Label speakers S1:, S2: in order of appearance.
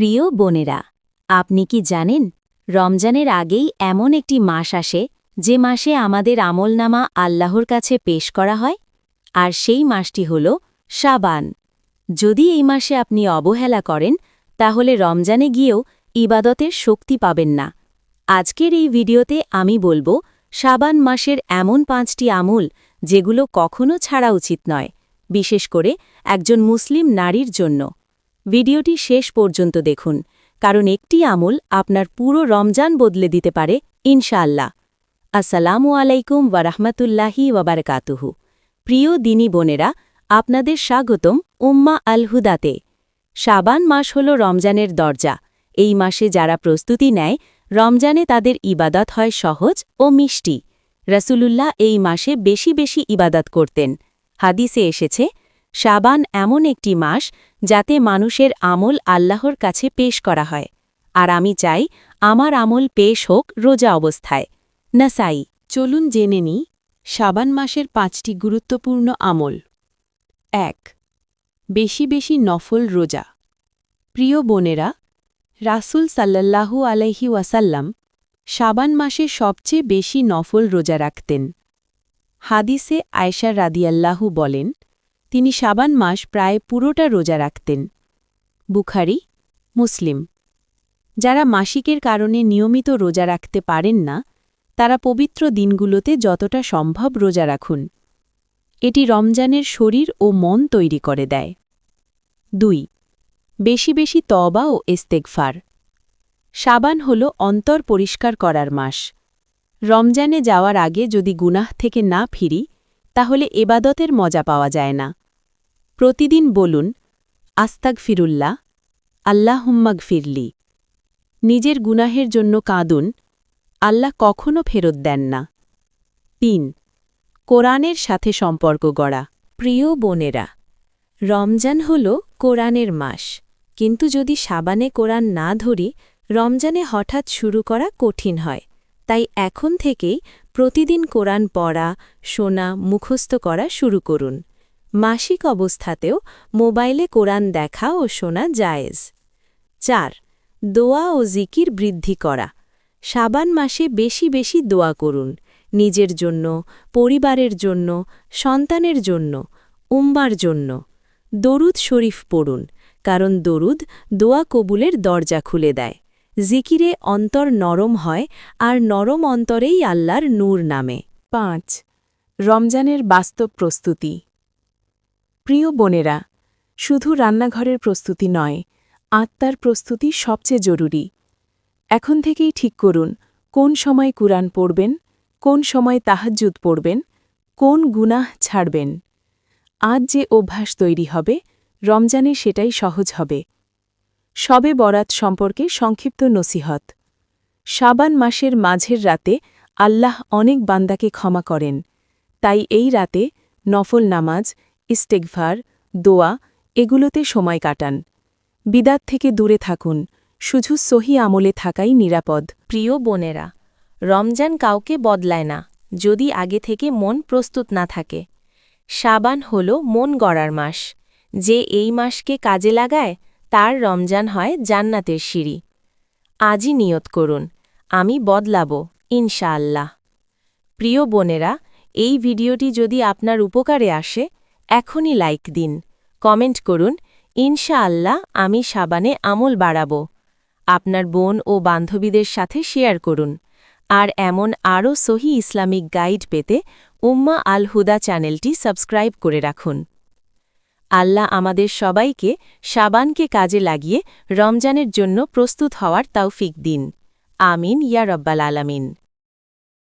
S1: প্রিয় বোনেরা, আপনি কি জানেন, রমজানের আগেই এমন একটি মাস আসে, যে মাসে আমাদের আমলনামা আল্লাহর কাছে পেশ করা হয়? আর সেই মাসটি হল সাবান যদি এই মাসে আপনি অবহেলা করেন, তাহলে রমজানে গিয়েও ইবাদতের শক্তি পাবেন না। আজকের এই ভিডিওতে আমি বলব সাবান মাসের এমন পাঁচটি আমল, যেগুলো কখনো ছাড়া উচিত নয়, বিশেষ করে একজন মুসলিম নারীর জন্য। ভিডিওটি শেষ পর্যন্ত দেখুন, কারণ একটি আমল আপনার পুরো রমজান বদলে দিতে পারে, ইনশাআল্লাহ। আসসালামু আলাইকুম ওয়ারাহমাতুল্লাহি ওয়াবারকাতুহু প্রিয় দিনী বোনেরা, আপনাদের স্বাগতম উম্মা আল হুদাতে। শাবান মাস হল রমজানের দরজা। এই মাসে যারা প্রস্তুতি নেয়, রমজানে তাদের ইবাদত হয় সহজ ও মিষ্টি। রসুলুল্লাহ এই মাসে বেশি বেশি ইবাদত করতেন। হাদিসে এসেছে শাবান এমন একটি মাস যাতে মানুষের আমল আল্লাহর কাছে পেশ করা হয়। আর আমি চাই আমার আমল পেশ হোক রোজা অবস্থায়। নাসাই,
S2: চলুন জেনে নিই শাবান মাসের পাঁচটি গুরুত্বপূর্ণ আমল। এক, বেশি বেশি নফল রোজা। প্রিয় বোনেরা, রাসুল সাল্লাল্লাহু আলাইহি ওয়াসাল্লাম শাবান মাসে সবচেয়ে বেশি নফল রোজা রাখতেন। হাদিসে আয়সা রাদিয়াল্লাহু বলেন তিনি সাবান মাস প্রায় পুরোটা রোজা রাখতেন। বুখারি, মুসলিম। যারা মাসিকের কারণে নিয়মিত রোজা রাখতে পারেন না, তারা পবিত্র দিনগুলোতে যতটা সম্ভব রোজা রাখুন। এটি রমজানের শরীর ও মন তৈরি করে দেয়। দুই, বেশি বেশি তবা ও এস্তেকফার সাবান হল অন্তর পরিষ্কার করার মাস। রমজানে যাওয়ার আগে যদি গুনাহ থেকে না ফিরি তাহলে এবাদতের মজা পাওয়া যায় না। প্রতিদিন বলুন আস্তাক ফিরুল্লাহ আল্লাহুম্মাগ ফিরলি নিজের গুনাহের জন্য কাঁদুন, আল্লাহ কখনো ফেরত দেন না। তিন, কোরআনের সাথে সম্পর্ক গড়া।
S1: প্রিয় বোনেরা, রমজান হল কোরআনের মাস, কিন্তু যদি সাবানে কোরআন না ধরি, রমজানে হঠাৎ শুরু করা কঠিন হয়। তাই এখন থেকেই প্রতিদিন কোরআন পড়া, শোনা, মুখস্থ করা শুরু করুন। মাসিক অবস্থাতেও মোবাইলে কোরআন দেখা ও শোনা জায়েজ। চার, দোয়া ও জিকির বৃদ্ধি করা। সাবান মাসে বেশি বেশি দোয়া করুন। নিজের জন্য, পরিবারের জন্য, সন্তানের জন্য উম্বার জন্য। দরুদ শরীফ পড়ুন, কারণ দরুদ দোয়া কবুলের দরজা খুলে দেয়। জিকিরে অন্তর নরম হয় আর নরম অন্তরেই আল্লাহর নূর নামে।
S2: পাঁচ, রমজানের বাস্তব প্রস্তুতি। প্রিয় বোনেরা, শুধু রান্নাঘরের প্রস্তুতি নয়, আত্মার প্রস্তুতি সবচেয়ে জরুরি। এখন থেকেই ঠিক করুন, কোন সময় কুরআন পড়বেন, কোন সময় তাহাজ্জুদ পড়বেন, কোন গুনাহ ছাড়বেন। আজ যে অভ্যাস তৈরি হবে, রমজানে সেটাই সহজ হবে। সবে বরাত সম্পর্কে সংক্ষিপ্ত নসিহত। শাবান মাসের মাঝের রাতে আল্লাহ অনেক বান্দাকে ক্ষমা করেন। তাই এই রাতে নফল নামাজ ইস্তেকভার দোয়া এগুলোতে সময় কাটান। বিদাত থেকে দূরে থাকুন, শুধু সহি আমলে থাকাই নিরাপদ।
S1: প্রিয় বোনেরা, রমজান কাউকে বদলায় না, যদি আগে থেকে মন প্রস্তুত না থাকে। সাবান হল মন গড়ার মাস, যে এই মাসকে কাজে লাগায় তার রমজান হয় জান্নাতের সিঁড়ি। আজই নিয়ত করুন, আমি বদলাব, ইনশাআল্লাহ। প্রিয় বোনেরা, এই ভিডিওটি যদি আপনার উপকারে আসে, এখনই লাইক দিন, কমেন্ট করুন, ইনশাআল্লাহ আমি সাবানে আমল বাড়াব। আপনার বোন ও বান্ধবীদের সাথে শেয়ার করুন, আর এমন আরও সহি ইসলামিক গাইড পেতে উম্মা আল হুদা চ্যানেলটি সাবস্ক্রাইব করে রাখুন। আল্লাহ আমাদের সবাইকে সাবানকে কাজে লাগিয়ে রমজানের জন্য প্রস্তুত হওয়ার তাওফিক দিন। আমিন, ইয়া রব্বাল আলামিন।